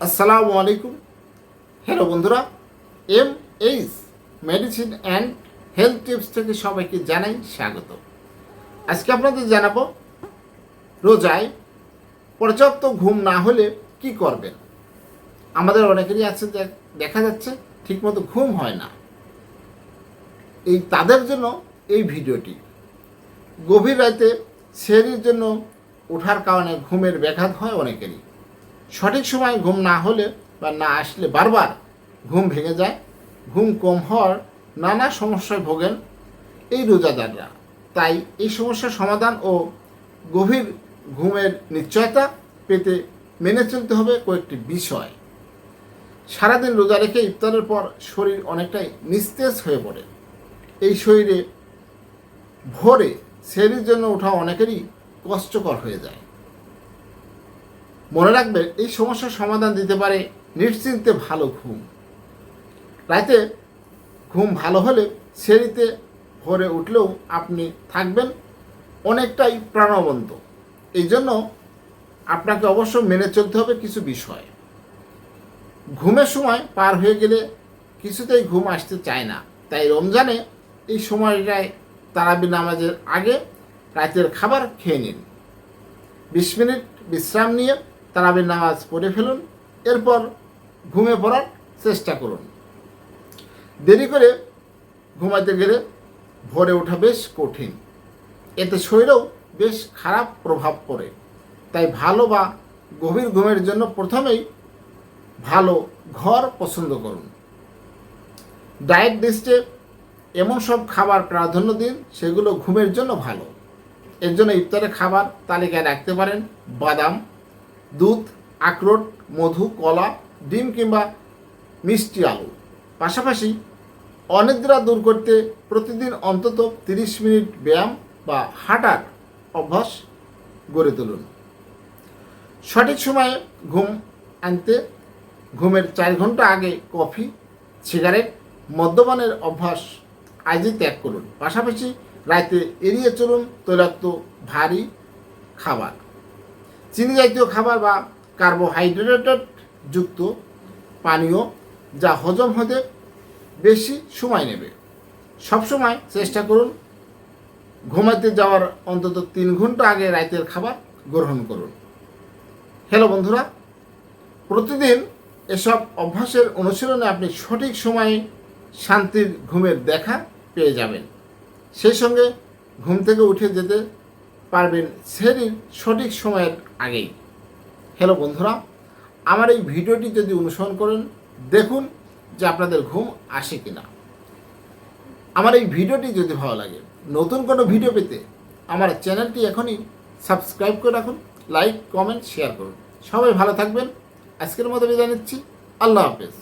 আসসালামু আলাইকুম। হ্যালো বন্ধুরা M H medicine and health tips থেকে সবাইকে জানাই স্বাগত। আজকে আপনাদের জানাব, রোজায় পর্যাপ্ত ঘুম না হলে কি করবেন? আমাদের অনেকেরই আছে দেখা যাচ্ছে ঠিকমতো ঘুম হয় না। এই তাদের জন্য এই ভিডিওটি। গভীর রাতে সেরির জন্য ওঠার কারণে ঘুমের ব্যাঘাত হয় অনেকেরই। সঠিক সময় ঘুম না হলে বা না আসলে বারবার ঘুম ভেঙে যায়, ঘুম কম হওয়ার নানা সমস্যায় ভোগেন এই রোজাদাররা। তাই এই সমস্যার সমাধান ও গভীর ঘুমের নিশ্চয়তা পেতে মেনে চলতে হবে কয়েকটি বিষয়। সারাদিন রোজা রেখে ইফতারের পর শরীর অনেকটাই নিস্তেজ হয়ে পড়ে। এই শরীরে ভোরে সেরির জন্য ওঠা অনেকেরই কষ্টকর হয়ে যায়। মনে রাখবেন এই সমস্যার সমাধান দিতে পারে নিশ্চিন্তে ভালো ঘুম। রাতে ঘুম ভালো হলে সেরিতে ভরে উঠলেও আপনি থাকবেন অনেকটাই প্রাণবন্ত। এই জন্য আপনাকে অবশ্য মেনে চলতে হবে কিছু বিষয়। ঘুমের সময় পার হয়ে গেলে কিছুতেই ঘুম আসতে চায় না। তাই রমজানে এই সময়টায় তারাবি নামাজের আগে রাতের খাবার খেয়ে নিন। বিশ মিনিট বিশ্রাম নিয়ে তারাবির নামাজ পড়ে ফেলুন, এরপর ঘুমে পড়ার চেষ্টা করুন। দেরি করে ঘুমাতে গেলে ভোরে ওঠা বেশ কঠিন। এতে শরীরেও বেশ খারাপ প্রভাব পড়ে। তাই ভালো বা গভীর ঘুমের জন্য প্রথমেই ভালো ঘর পছন্দ করুন। ডায়েট লিস্টে এমন সব খাবার প্রাধান্য দিন, সেগুলো ঘুমের জন্য ভালো। এর জন্য ইফতারের খাবার তালিকায় রাখতে পারেন বাদাম দুধ, আখরোট, মধু, কলা, ডিম কিংবা মিষ্টি আলু। পাশাপাশি অনিদ্রা দূর করতে প্রতিদিন অন্তত তিরিশ মিনিট ব্যায়াম বা হাঁটার অভ্যাস গড়ে তুলুন। সঠিক সময়ে ঘুম আনতে, ঘুমের চার ঘণ্টা আগে কফি, সিগারেট, মদ্যপানের অভ্যাস আজই ত্যাগ করুন। পাশাপাশি রাতে এড়িয়ে চলুন তৈলাক্ত ভারী খাবার। চিনি জাতীয় খাবার বা কার্বোহাইড্রেটেড যুক্ত পানীয় যা হজম হতে বেশি সময় নেবে। সবসময় চেষ্টা করুন ঘুমাতে যাওয়ার অন্তত তিন ঘণ্টা আগে রাতের খাবার গ্রহণ করুন। হ্যালো বন্ধুরা, প্রতিদিন এসব অভ্যাসের অনুশীলনে আপনি সঠিক সময়ে শান্তির ঘুমের দেখা পেয়ে যাবেন। সেই সঙ্গে ঘুম থেকে উঠে যেতে পারবেন সেরির সঠিক সময়ের আগেই। হ্যালো বন্ধুরা, আমার এই ভিডিওটি যদি অনুসরণ করেন, দেখুন যে আপনাদের ঘুম আসে কিনা। আমার এই ভিডিওটি যদি ভালো লাগে, নতুন কোনো ভিডিও পেতে আমার চ্যানেলটি এখনই সাবস্ক্রাইব করে রাখুন, লাইক, কমেন্ট, শেয়ার করুন। সবাই ভালো থাকবেন। আজকের মতো বিদায় নিচ্ছি। আল্লাহ হাফেজ।